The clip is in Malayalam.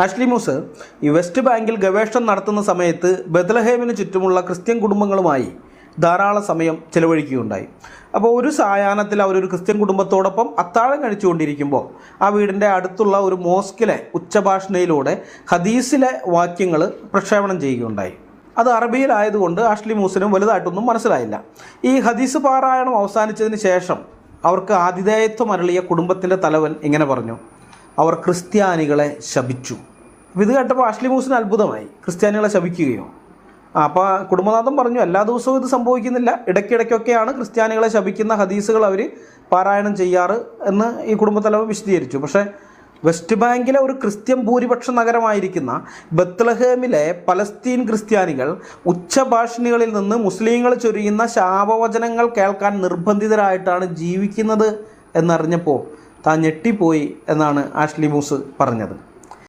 ആഷ്ലി മൂസ് ഈ വെസ്റ്റ് ബാങ്കിൽ ഗവേഷണം നടത്തുന്ന സമയത്ത് ബദലഹേമിന് ചുറ്റുമുള്ള ക്രിസ്ത്യൻ കുടുംബങ്ങളുമായി ധാരാളം സമയം ചിലവഴിക്കുകയുണ്ടായി. അപ്പോൾ ഒരു സായാഹ്നത്തിൽ അവരൊരു ക്രിസ്ത്യൻ കുടുംബത്തോടൊപ്പം അത്താഴം കഴിച്ചുകൊണ്ടിരിക്കുമ്പോൾ ആ വീടിന്റെ അടുത്തുള്ള ഒരു മോസ്കിലെ ഉച്ചഭാഷണയിലൂടെ ഹദീസിലെ വാക്യങ്ങൾ പ്രക്ഷേപണം ചെയ്യുകയുണ്ടായി. അത് അറബിയിലായതുകൊണ്ട് ആഷ്ലി മൂസിനും വലുതായിട്ടൊന്നും മനസ്സിലായില്ല. ഈ ഹദീസ് പാരായണം അവസാനിച്ചതിന് ശേഷം അവർക്ക് ആതിഥേയത്വം അരളിയ കുടുംബത്തിന്റെ തലവൻ ഇങ്ങനെ പറഞ്ഞു. അവർ ക്രിസ്ത്യാനികളെ ശപിച്ചു. അപ്പോൾ ഇത് കേട്ടപ്പോൾ ആഷ്ലി മൂസിന് അത്ഭുതമായി. ക്രിസ്ത്യാനികളെ ശപിക്കുകയോ. അപ്പോൾ കുടുംബനാഥൻ പറഞ്ഞു എല്ലാ ദിവസവും ഇത് സംഭവിക്കുന്നില്ല. ഇടയ്ക്കിടയ്ക്കൊക്കെയാണ് ക്രിസ്ത്യാനികളെ ശപിക്കുന്ന ഹദീസുകൾ അവർ പാരായണം ചെയ്യാറ് എന്ന് ഈ കുടുംബത്തലവൻ വിശദീകരിച്ചു. പക്ഷേ വെസ്റ്റ് ബാങ്കിലെ ഒരു ക്രിസ്ത്യൻ ഭൂരിപക്ഷ നഗരമായിരിക്കുന്ന ബത്ലഹേമിലെ പലസ്തീൻ ക്രിസ്ത്യാനികൾ ഉച്ചഭാഷണികളിൽ നിന്ന് മുസ്ലിങ്ങൾ ചൊരിയുന്ന ശാപവചനങ്ങൾ കേൾക്കാൻ നിർബന്ധിതരായിട്ടാണ് ജീവിക്കുന്നത് എന്നറിഞ്ഞപ്പോൾ താൻ ഞെട്ടിപ്പോയി എന്നാണ് ആഷ്ലി മൂസ് പറഞ്ഞത്.